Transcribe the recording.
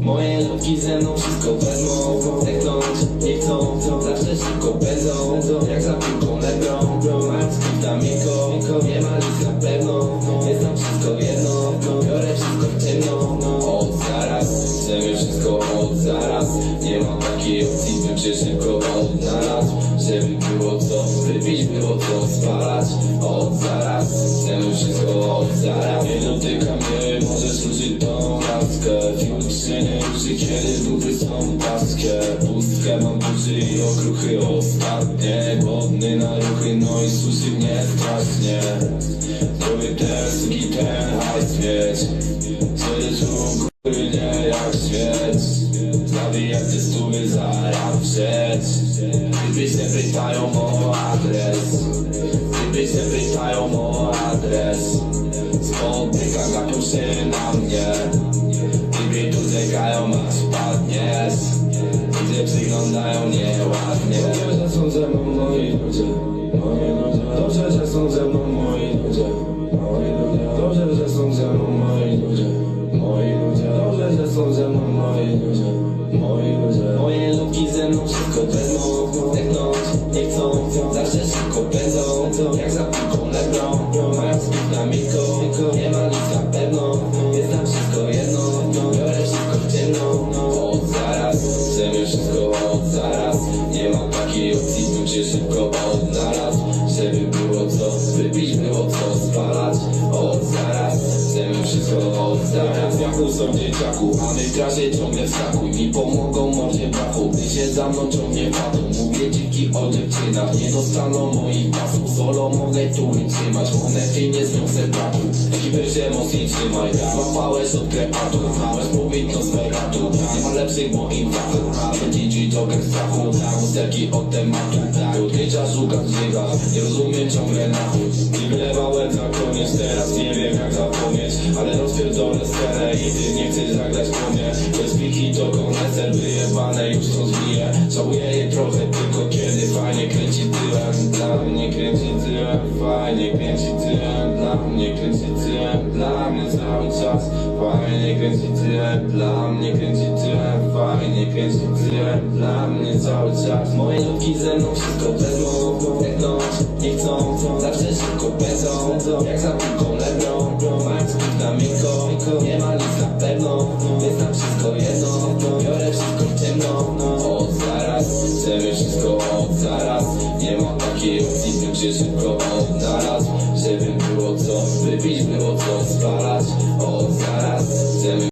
Moje lotki ze mną wszystko wezmą Zekląć nie chcą, co zawsze szybko pędzą Jak za piłką lebrą, bromać tam miękko Nie ma nic na pewno, jest nam wszystko jedno. Biorę wszystko w ciemno, od zaraz. Chcemy wszystko od zaraz. Nie mam takiej opcji, bym się szybko odnalazł. Żeby było co wypić, było co spalać. Od zaraz. Chcemy wszystko od zaraz Nie dotykam mnie Możesz użyć tą laskę Wśród szyny uszy Kiedy dupy są paskie Pustkę mam duży i okruchy ostatnie. Głodny na ruchy No i suszy mnie strasznie Zrobię ten suki ten hajs mieć Przecież kurwy nie jak świeć. Zabijam te stówy zarażeć Typy się pytają o adres adres Spotyka gapią się na mnie. Typy tu zegają aż padniesz Ludzie przyglądają nieładnie. Dobrze, że są ze mną moi ludzie. Dobrze, że są ze mną moi ludzie. Dobrze, że są ze mną moi ludzie. Dobrze, że są ze mną moi ludzie. Moi ludzie. Moje ludki ze mną wszystko wezmą Zdechnąć nie chcą. Zawsze szybko pędzą Jak za piłką odnalazł Żeby było co wypić Było co Od zaraz Jaku są dzieciaku A my w trasie ciągle wskakuj Mi pomogą mordzie brachu Gdy się za mną ciągnie patu Mówię dziki o dziewczynach Nie dostaną moich pasów. Solo mogę tu trzymać Monety nie zniosę bratu. Ekipy się mocniej trzymaj Złapałeś od krepatu. Znałeś mówić do smeratu Nie ma lepszych moim brachu Będzie ci joker strachu Usterki od tematu. Do odkrycia szukam Nie rozumiem ciągle na chuj Nie wylewałem za koniec Teraz nie wiem jak zapomnieć Ale rozpierdolę scenę I ty nie chcesz zagrać po mnie. Bez piki to koneser Wyjebane już są zbije Żałuję je trochę tylko kiedy Fajnie kręci tyłem. Dla mnie kręci tyłem Fajnie kręci tyłem. Dla mnie kręci tyłem Dla mnie cały czas. Fajnie kręci tyłem Dla mnie kręci tyłem. Fajnie kręci tyłem Dla mnie cały czas. Moje ludki ze mną wszystko wezmą pędzą Jak za piłką Lebron Mając skip na Miko Nie ma nic na pewno Nie znam wszystko jedno. Biorę wszystko w ciemno Od zaraz Chcemy wszystko od zaraz Nie ma takiej opcji Bym się szybko odnalazł. Żeby było co wypić Było co spalać. Od zaraz Chcemy